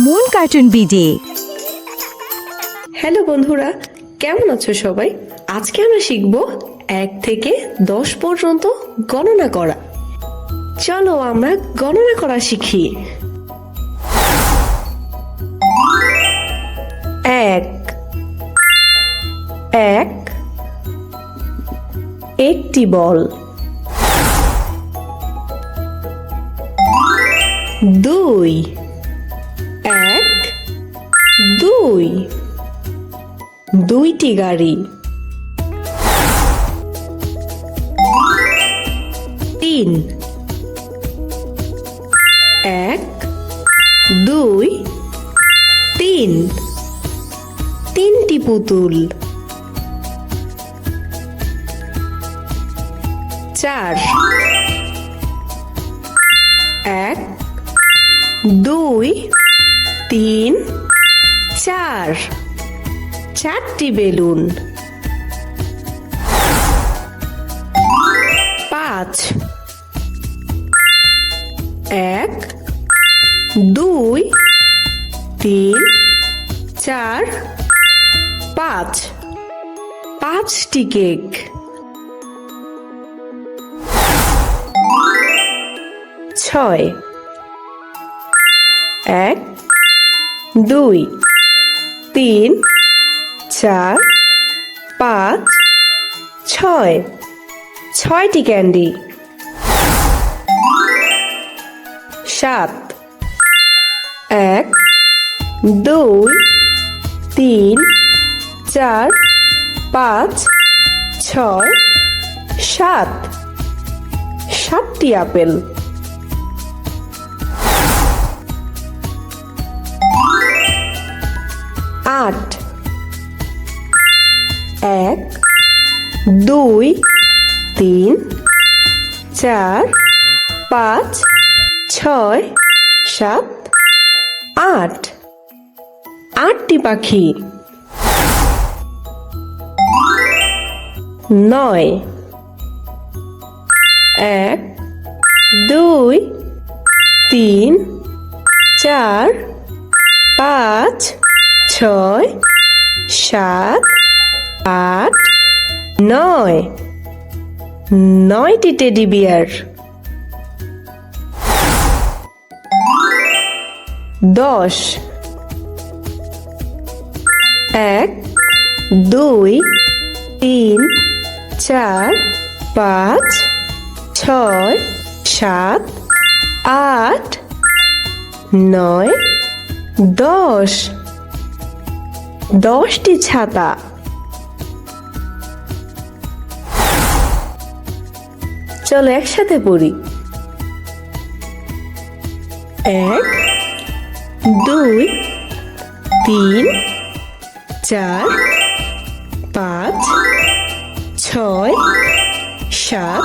Moon cartoon BD. Hello বন্ধুরা, কেমন আছো সবাই? আজকে আমরা শিখব এক থেকে দশ পর্যন্ত গণনা করা। চলো আমরা গণনা করা শিখি। এক এক, একটি বল। দুই দুই। দুইটি গাড়ি। তিন। এক দুই তিন। তিনটি পুতুল। চার। এক দুই তিন। চার। চারটি বেলুন। পাঁচ। এক দুই তিন চার পাঁচ। পাঁচটি কেক। ছয়। এক দুই। তিন, চার, পাঁচ, ছয়। ছয়টি ক্যান্ডি। সাত। এক, দুই, তিন, চার, পাঁচ, ছয়, সাত। সাতটি আপেল। আট, এক, দুই, তিন, চার, পাঁচ, ছয়, সাত, আট। আটটি পাখি। নয়, এক, দুই, তিন, চার, পাঁচ ছয়, সাত, আট, নয়। নয়টি টেডি বিয়ার দশ। এক, দুই, তিন, চার, পাঁচ, ছয়, সাত, আট, নয়, দশ। দশটি ছাতা। চলো একসাথে পড়ি। এক, দুই, তিন, চার, পাঁচ, ছয়, সাত,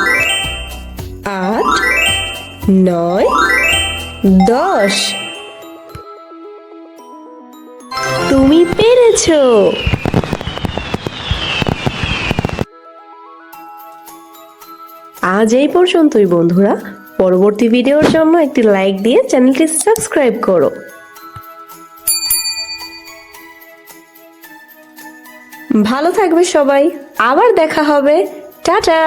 আট, নয়, দশ। তুমি পেরেছ। আজ এই পর্যন্তই বন্ধুরা। পরবর্তী ভিডিওর জন্য একটি লাইক দিয়ে চ্যানেলটি সাবস্ক্রাইব করো। ভালো থাকবে সবাই। আবার দেখা হবে। টাটা!